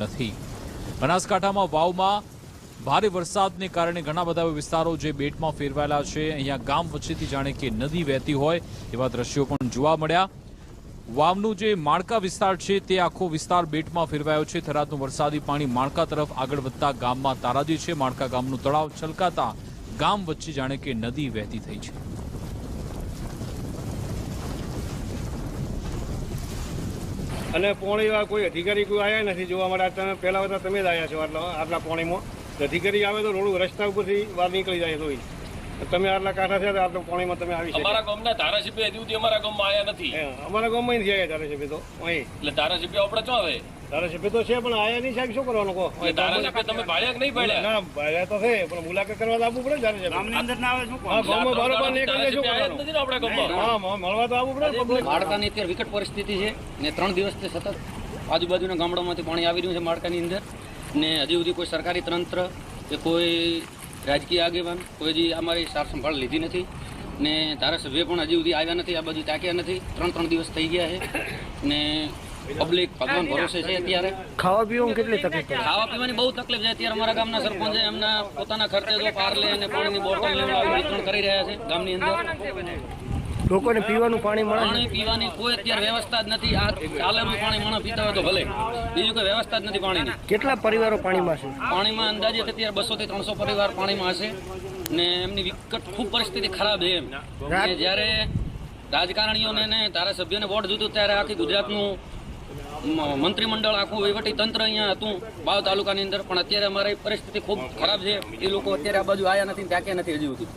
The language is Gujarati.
નથી. બનાસકાંઠામાં વાવમાં ભારે વરસાદને કારણે ઘણા બધા વિસ્તારો જે બેટમાં ફેરવાયેલા છે, અહીંયા ગામ વચ્ચેથી જાણે કે નદી વહેતી હોય એવા દ્રશ્યો પણ જોવા મળ્યા. વાવનું જે માળકા વિસ્તાર છે, તે આખો વિસ્તાર બેટમાં ફેરવાયો છે. થરાદનું વરસાદી પાણી માળકા તરફ આગળ વધતા ગામમાં તારાજી છે. માળકા ગામનું તળાવ છલકાતા ગામ વચ્ચે જાણે કે નદી વહેતી થઈ છે. અને પોણીમાં કોઈ અધિકારી કોઈ આવ્યા નથી જોવા માટે. તમે પહેલા બધા તમે જ આવ્યા છો આટલા આટલા પોણીમાં. તો અધિકારી આવે તો રોડ રસ્તા ઉપરથી બહાર નીકળી જાય તોય. તમે આટલા કાંઠા થયા તો આટલા પોણીમાં તમે આવી અમારા ગામના ધારાસભ્ય હજી સુધી અમારા ગામમાં આવ્યા નથી. અમારા ગામમાં નથી આવ્યા ધારાસભ્ય તો અહીં. એટલે ધારાસભ્ય આપણે ચો આવે? ધારાસભ્ય તો છે પણ આયા નહીં સાહેબ શું કરવાનું કહો? ધારાસભ્ય તમે ભાડ્યા કે નહીં ભાડ્યા ના ભાડ્યા તો છે પણ મુલાકાત કરવા તો આવવું પડે ને ધારાસભ્ય અંદર ના આવે શું હા ગામમાં બરોબર નીકળીને શું ધારાસભ્ય આવ્યા જ કરવાનું? નથી ને ગામમાં? હા મળવા તો આવવું પડે માળકાની અત્યારે વિકટ પરિસ્થિતિ છે ને ત્રણ દિવસથી સતત આજુબાજુના ગામડામાંથી પાણી આવી રહ્યું છે માળકાની અંદર ને હજી સુધી કોઈ સરકારી તંત્ર કે કોઈ રાજકીય આગેવાન કોઈ હજી અમારી સાર સંભાળ લીધી નથી ને ધારાસભ્ય પણ હજી સુધી આવ્યા નથી આ બાજુ તાક્યા નથી. ત્રણ ત્રણ દિવસ થઈ ગયા છે ને પબ્લિક ભગવાન ભરોસે છે અત્યારે. ખાવા પીવામાં કેટલી તકલીફ પડે? ખાવા પીવાની બહુ તકલીફ છે. અત્યારે અમારા ગામના સરપંચે એમના પોતાના ખર્ચે જો પાર્લે અને પાણીની બોટલ લેવા વિતરણ કરી રહ્યા છે ગામની અંદર. લોકોને પીવાનું પાણી મળે પાણી પીવાની કોઈ અત્યારે વ્યવસ્થા જ નથી. આ ચાલેલું પાણી માણસ પીતા હોય તો ભલે. બીજું કોઈ વ્યવસ્થા જ નથી પાણીની. કેટલા પરિવારો પાણીમાં છે? પાણીમાં અંદાજે અત્યારે બસો થી ત્રણસો પરિવાર પાણીમાં હશે. ને એમની વિકટ ખૂબ પરિસ્થિતિ ખરાબ છે એમ. જ્યારે રાજકારણીઓને ને ધારાસભ્યોને વોટ જોતું ત્યારે આખી ગુજરાતનું મંત્રીમંડળ આખું વહીવટી તંત્ર અહીંયા હતું, બાવ તાલુકાની અંદર. પણ અત્યારે અમારી પરિસ્થિતિ ખૂબ ખરાબ છે. એ લોકો અત્યારે આ બાજુ આવ્યા નથી ત્યાંકે નથી હજી સુધી.